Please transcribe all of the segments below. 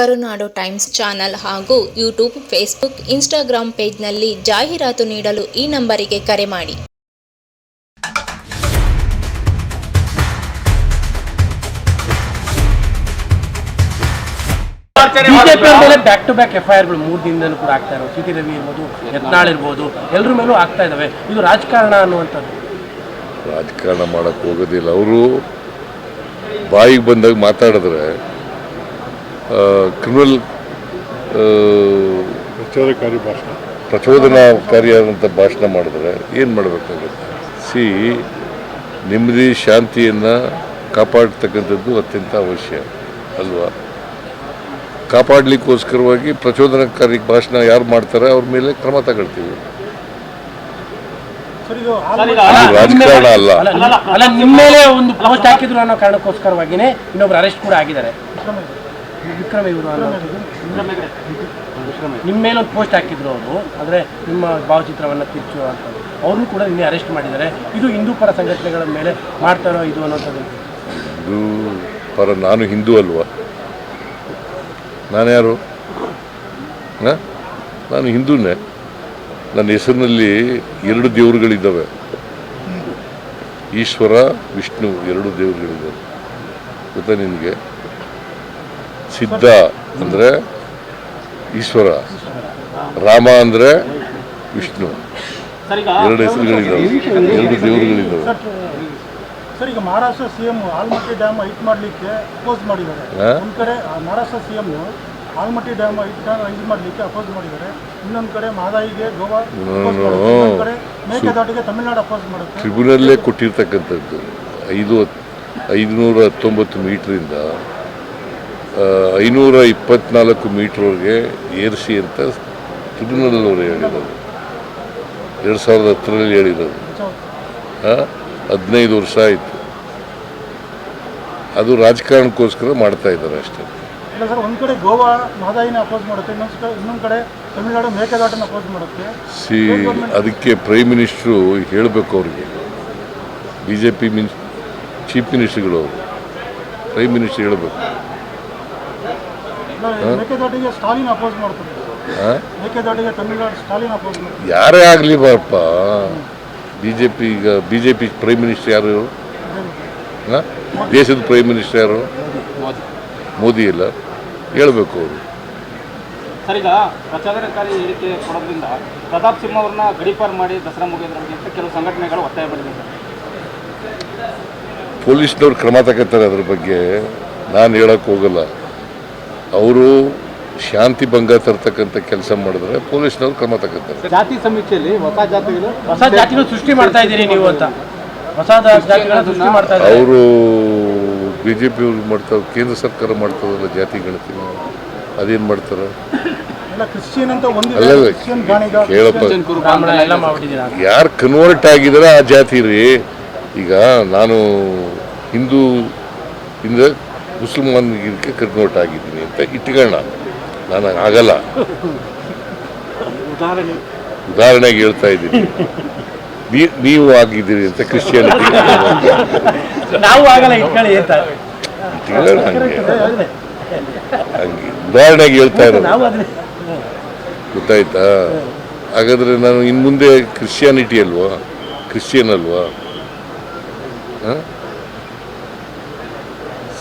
ಕರುನಾಡು times channel ಹಾಗೂ YouTube Facebook Instagram ಪೇಜ್ನಲ್ಲಿ ಜಾಹೀರಾತು ನೀಡಲು ಈ ನಂಬರಿಗೆ ಕರೆ ಮಾಡಿ. ಬಿಜೆಪಿ ಮೇಲೆ ಬ್ಯಾಕ್ ಟು ಬ್ಯಾಕ್ ಎಫ್ಐಆರ್ಗಳು ಮೂರು ದಿನದಲ್ಲೂ ಕೂಡ ಆಗ್ತಾ ಇರೋದು ಸಿಟಿ ರವಿ ಇರ್ಬೋದು ಯತ್ನಾಳ್ ಇರ್ಬೋದು ಎಲ್ಲರ ಮೇಲೂ ಆಗ್ತಾ ಇದಾವೆ. ಇದು ರಾಜಕಾರಣ ಅನ್ನುವಂಥದ್ದು. ರಾಜಕಾರಣ ಮಾಡೋಕ್ಕೆ ಹೋಗೋದಿಲ್ಲ. ಅವರು ಬಾಯಿಗೆ ಬಂದಾಗ ಮಾತಾಡಿದ್ರೆ ಕ್ರಿಮಿನಲ್ ಪ್ರಚಾರಕಾರಿ ಭಾಷಣ. ಪ್ರಚೋದನಾಕಾರಿಯಾದಂಥ ಭಾಷಣ ಮಾಡಿದ್ರೆ ಏನು ಮಾಡಬೇಕಾಗುತ್ತೆ ಸಿ ನೆಮ್ಮದಿ ಶಾಂತಿಯನ್ನು ಕಾಪಾಡ್ತಕ್ಕಂಥದ್ದು ಅತ್ಯಂತ ಅವಶ್ಯ ಅಲ್ವಾ? ಕಾಪಾಡಲಿಕ್ಕೋಸ್ಕರವಾಗಿ ಪ್ರಚೋದನಕಾರಿ ಭಾಷಣ ಯಾರು ಮಾಡ್ತಾರೆ ಅವ್ರ ಮೇಲೆ ಕ್ರಮ ತಗೊಳ್ತೀವಿ. ರಾಜಕಾರಣ ಅಲ್ಲ. ಅಲ್ಲ ಅಲ್ಲ ನಿಮ್ಮ ಮೇಲೆ ಒಂದು ಪೋಸ್ಟ್ ಹಾಕಿದ್ರು ಅನ್ನೋ ಕಾರಣಕ್ಕೋಸ್ಕರವಾಗಿನೇ ಇನ್ನೊಬ್ರು ಅರೆಸ್ಟ್ ಕೂಡ ಆಗಿದ್ದಾರೆ. ವಿಕ್ರಮ ಇವರು ಅನ್ನೋದು ನಿಮ್ಮ ಮೇಲೆ ಒಂದು ಪೋಸ್ಟ್ ಹಾಕಿದ್ರು ಅವರು. ಅಂದರೆ ನಿಮ್ಮ ಭಾವಚಿತ್ರವನ್ನು ತಿರ್ಚು ಅಂತ. ಅವ್ರನ್ನೂ ಕೂಡ ನಿನ್ನೆ ಅರೆಸ್ಟ್ ಮಾಡಿದ್ದಾರೆ. ಇದು ಹಿಂದೂ ಪರ ಸಂಘಟನೆಗಳ ಮೇಲೆ ಮಾಡ್ತಾರೋ ಇದು ಅನ್ನೋಂಥದ್ದು. ಹಿಂದೂ ಪರ ನಾನು ಹಿಂದೂ ಅಲ್ವಾ? ನಾನು ಯಾರು? ಹ? ನಾನು ಹಿಂದೂನೇ. ನನ್ನ ಹೆಸರಿನಲ್ಲಿ ಎರಡು ದೇವರುಗಳಿದ್ದಾವೆ. ಈಶ್ವರ ವಿಷ್ಣು ಎರಡು ದೇವರುಗಳಿದ್ದಾವೆ. ಗೊತ್ತಾ ನಿನಗೆ? ಸಿದ್ಧ ಅಂದರೆ ಈಶ್ವರ ರಾಮ ಅಂದರೆ ವಿಷ್ಣು. ಎರಡು ಹೆಸರುಗಳಿದ್ದಾವೆ ಎರಡು ದೇವರುಗಳಿದ್ದಾವೆ ಸರ್ ಈಗ Maharashtra CM Almatti dam height ಮಾಡಲಿಕ್ಕೆ ಅಪೋಸ್ ಮಾಡಿದ್ದಾರೆ. ಒಂದು ಕಡೆ Maharashtra CM Almatti dam height ಇದು ಮಾಡಲಿಕ್ಕೆ ಅಪೋಸ್ ಮಾಡಿದ್ದಾರೆ. ಇನ್ನೊಂದು ಕಡೆ ಮಹದಾಯಿಗೆ ಗೋವಾ ಕಡೆ ಮೇಕೆದಾಟಿಗೆ ತಮಿಳುನಾಡು ಅಪೋಸ್ ಮಾಡುತ್ತೆ. ಟ್ರಿಬ್ಯುನಲ್ಲೇ ಕೊಟ್ಟಿರ್ತಕ್ಕಂಥದ್ದು. ಐದು ಐದುನೂರ ಹತ್ತೊಂಬತ್ತು ಮೀಟ್ರಿಂದ ಐನೂರ ಇಪ್ಪತ್ನಾಲ್ಕು ಮೀಟ್ರ್ವರೆಗೆ ಏರಿಸಿ ಅಂತ ಅವರು ಹೇಳಿರೋದು. ಎರಡು ಸಾವಿರದ ಹತ್ತರಲ್ಲಿ ಹೇಳಿರೋದು. ಹದಿನೈದು ವರ್ಷ ಆಯಿತು. ಅದು ರಾಜಕಾರಣಕ್ಕೋಸ್ಕರ ಮಾಡ್ತಾ ಇದ್ದಾರೆ ಅಷ್ಟೇ. ಸಿ ಅದಕ್ಕೆ ಪ್ರೈಮ್ ಮಿನಿಸ್ಟ್ರು ಹೇಳಬೇಕು ಅವ್ರಿಗೆ. ಬಿ ಜೆ ಪಿ ಮಿನ್ ಚೀಫ್ ಮಿನಿಸ್ಟ್ರುಗಳು ಅವರು. ಪ್ರೈಮ್ ಮಿನಿಸ್ಟ್ರ್ ಹೇಳಬೇಕು. ಮೇಕೆದಾಟಿಗೆ ಸ್ಟಾಲಿನ್ ಅಪೋಸ್ ಮಾಡ್ತಾರೆ. ಹಾಂ? ಮೇಕೆದಾಟಿಗೆ ತಮಿಳುನಾಡು ಸ್ಟಾಲಿನ್ ಅಪೋಸ್ ಮಾಡ್ತಾರೆ. ಯಾರೇ ಆಗಲಿ ಬಾರಪ್ಪ ಬಿ ಜೆ ಪಿ ಈಗ B J P prime minister ಯಾರು? ಹಾಂ? ದೇಶದ ಪ್ರೈಮ್ ಮಿನಿಸ್ಟರ್ ಯಾರು? ಮೋದಿ ಇಲ್ಲ. ಹೇಳಬೇಕು ಅವರು. ಹೇಳಿಕೆ ಕೊಡೋದ್ರಿಂದ ಪ್ರತಾಪ್ ಸಿಂಹ ಅವ್ರನ್ನ ಗಡೀಪಾರು ಮಾಡಿ ದಸರಾ ಕೆಲವು ಸಂಘಟನೆಗಳು ಒತ್ತಾಯ ಪಡೆದಿದ್ದಾರೆ ಪೊಲೀಸ್ನವ್ರು ಕ್ರಮ ತಗೋತಾರೆ ಅದ್ರ ಬಗ್ಗೆ. ನಾನು ಹೇಳಕ್ಕೆ ಹೋಗಲ್ಲ. ಅವರು ಶಾಂತಿ ಭಂಗ ತರ್ತಕ್ಕಂಥ ಕೆಲಸ ಮಾಡಿದ್ರೆ ಪೊಲೀಸ್ನವ್ರು ಕ್ರಮ ತಗೋತಾರೆ. ಜಾತಿ ಸಮೀಕ್ಷೆಯಲ್ಲಿ ಹೊಸ ಜಾತಿಗಳು ಹೊಸ ಜಾತಿಗಳು ಸೃಷ್ಟಿ ಮಾಡ್ತಾ ಇದ್ದೀರಿ ನೀವು ಅಂತ. ಹೊಸ ಜಾತಿಗಳ ಸೃಷ್ಟಿ ಮಾಡ್ತಾ ಇದ್ದಾರೆ. ಅವರು ಬಿ ಜೆ ಪಿ ಅವ್ರು ಮಾಡ್ತಾರೆ ಕೇಂದ್ರ ಸರ್ಕಾರ ಮಾಡ್ತಾರಲ್ಲ ಜಾತಿ ಗಣತಿ ಅದೇನು ಮಾಡ್ತಾರೆ? ಅಲ್ಲ ಕ್ರಿಶ್ಚಿಯನ್ ಅಂತ ಒಂದಿದೆ. ಕ್ರಿಶ್ಚಿಯನ್ ಗಾಣಿಗ ಕೇಳಪ್ಪ. ಯಾರು ಕನ್ವರ್ಟ್ ಆಗಿದಾರೆ ಆ ಜಾತಿ ರೀ? ಈಗ ನಾನು ಹಿಂದೂ ಇಂದ ಮುಸಲ್ಮಾನ್ಗಿರ್ಕೆ ಕನ್ವರ್ಟ್ ಆಗಿದ್ದೀನಿ ಅಂತ ಇಟ್ಕೊಳ್ಳೋಣ ನಾನು ಆಗಲ್ಲ. ಉದಾಹರಣೆ. ಉದಾಹರಣೆಗೆ ಹೇಳ್ತಾ ಇದ್ದೀನಿ. ನೀ- ನೀವು ಆಗಿದ್ದೀರಿ ಅಂತ ಕ್ರಿಶ್ಚಿಯಾನಿಟಿ ನಾವು ಆಗಲ್ಲ ಇಟ್ಕೊಳ್ಳಿ ಅಂತ. ಇಟ್ಕೊಳ್ಳೋಣ ಹಂಗೆ. ಹಂಗೆ. ಉದಾಹರಣೆಗೆ ಹೇಳ್ತಾ ಇರೋದು. ಗೊತ್ತಾಯ್ತಾ? ಹಾಗಾದ್ರೆ ನಾನು ಇನ್ನು ಮುಂದೆ ಕ್ರಿಶ್ಚಿಯಾನಿಟಿ ಅಲ್ವಾ? ಕ್ರಿಶ್ಚಿಯನ್ ಅಲ್ವಾ? ಹ?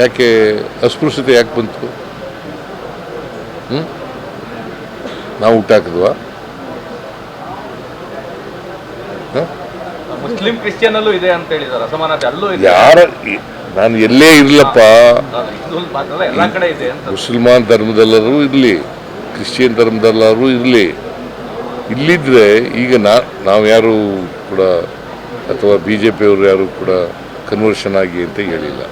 ಯಾಕೆ ಅಸ್ಪೃಶ್ಯತೆ ಯಾಕೆ ಬಂತು? ಹ್ಞೂ ನಾವು ಹುಟ್ಟಾಕಿದ್ವಾ ಮುಸ್ಲಿಂ ಕ್ರಿಶ್ಚಿಯನ್ ಅಲ್ಲೂ ಇದೆ ಅಂತ ಹೇಳಿದಾರೆ ಅಸಮಾನತೆ ಅಲ್ಲೂ ಇದೆ. ಯಾರ ನಾನು ಎಲ್ಲೇ ಇರ್ಲಪ್ಪ. ಎಲ್ಲಾ ಕಡೆ ಇದೆ ಅಂತ. ಮುಸಲ್ಮಾನ್ ಧರ್ಮದಲ್ಲರೂ ಇರಲಿ ಕ್ರಿಶ್ಚಿಯನ್ ಧರ್ಮದಲ್ಲರೂ ಇರಲಿ. ಇಲ್ಲಿದ್ರೆ ಈಗ ನಾ ನಾವು ಯಾರು ಕೂಡ ಅಥವಾ ಬಿ ಜೆ ಪಿಯವರು ಯಾರು ಕೂಡ ಕನ್ವರ್ಷನ್ ಆಗಿ ಅಂತ ಹೇಳಿಲ್ಲ.